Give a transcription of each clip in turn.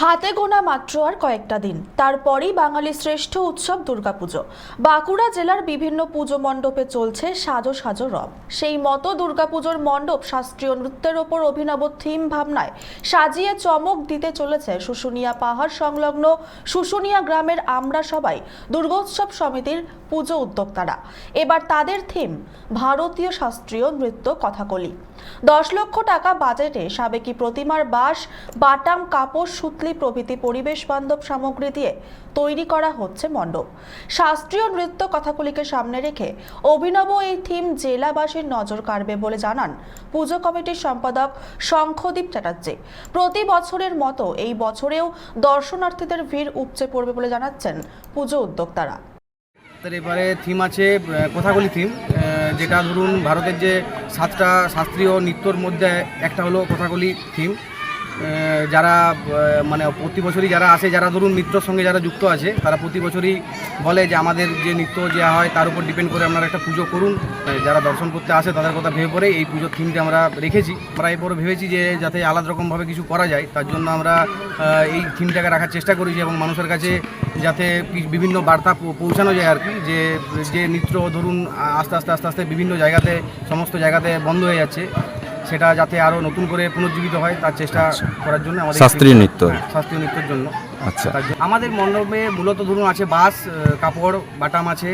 হাতে গোনা মাত্র আর কয়েকটা দিন। তারপরেই বাঙালির শ্রেষ্ঠ উৎসব দুর্গাপুজো। বাঁকুড়া জেলার বিভিন্ন পুজো মণ্ডপে চলছে সাজো সাজো রব। সেই মতো দুর্গাপুজোর মণ্ডপ শাস্ত্রীয় নৃত্যের ওপর অভিনব থিম ভাবনায় সাজিয়ে চমক দিতে চলেছে শুশুনিয়া পাহাড় সংলগ্ন শুশুনিয়া গ্রামের আমরা সবাই দুর্গোৎসব সমিতির পুজো উদ্যোক্তারা। এবার তাদের থিম, ভারতীয় শাস্ত্রীয় নৃত্য কথাকলি। দশ লক্ষ টাকা বাজেটে সাবেকি প্রতিমার বাস বাটাম কাপড় সুতলি প্রভৃতি পরিবেশ বান্ধব সামগ্রী দিয়ে তৈরি করা হচ্ছে মণ্ডপ। শাস্ত্রীয় নৃত্য কথাগুলিকে সামনে রেখে অভিনব এই থিম জেলাবাসীর নজর কাড়বে বলে জানান পুজো কমিটির সম্পাদক শঙ্খদীপ চ্যাটার্জি। প্রতি বছরের মতো এই বছরেও দর্শনার্থীদের ভিড় উপচে পড়বে বলে জানাচ্ছেন পুজো উদ্যোক্তারা। তার এবারে থিম আছে আহ, কথাকলি থিম যেটা ধরুন ভারতের যে সাতটা শাস্ত্রীয় নৃত্যর মধ্যে একটা হলো কথাকলি থিম। যারা মানে প্রতি বছরই যারা আসে, যারা ধরুন নৃত্যর সঙ্গে যারা যুক্ত আছে, তারা প্রতি বছরই বলে যে আমাদের যে নৃত্য যে হয়, তার উপর ডিপেন্ড করে আপনারা একটা পুজো করুন। যারা দর্শন করতে আসে, তাদের কথা ভেবে পরে এই পুজোর থিমটা আমরা রেখেছি। আমরা এরপরে ভেবেছি যে যাতে আলাদা রকমভাবে কিছু করা যায়, তার জন্য আমরা এই থিমটাকে রাখার চেষ্টা করেছি এবং মানুষের কাছে যাতে বিভিন্ন বার্তা পৌঁছানো যায় আর কি, যে যে নৃত্য ধরুন আস্তে আস্তে আস্তে আস্তে বিভিন্ন জায়গাতে, সমস্ত জায়গাতে বন্ধ হয়ে যাচ্ছে। সেটা যাতে আরও নতুন করে পুনর্জীবিত হয় তার চেষ্টা করার জন্য আমাদের শাস্ত্রীয় নৃত্য। হ্যাঁ, শাস্ত্রীয় নৃত্যের জন্য। আচ্ছা। আমাদের মণ্ডপে মূলত ধরুন আছে বাঁশ কাপড় বাটাম আছে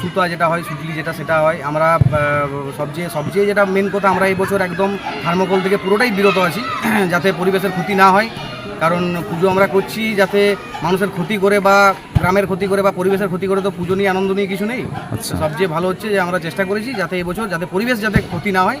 সুতা যেটা হয় সুতলি যেটা সেটা হয়। আমরা সবচেয়ে সবচেয়ে যেটা মেন কথা আমরা এই বছর একদম থার্মোকল থেকে পুরোটাই বিরত আছি যাতে পরিবেশের ক্ষতি না হয়। কারণ পুজো আমরা করছি যাতে মানুষের ক্ষতি করে বা গ্রামের ক্ষতি করে বা পরিবেশের ক্ষতি করে তো পুজো নিয়ে আনন্দ নিয়ে কিছু নেই। আচ্ছা। সবচেয়ে ভালো হচ্ছে যে আমরা চেষ্টা করেছি যাতে এবছর যাতে পরিবেশ যাতে ক্ষতি না হয়।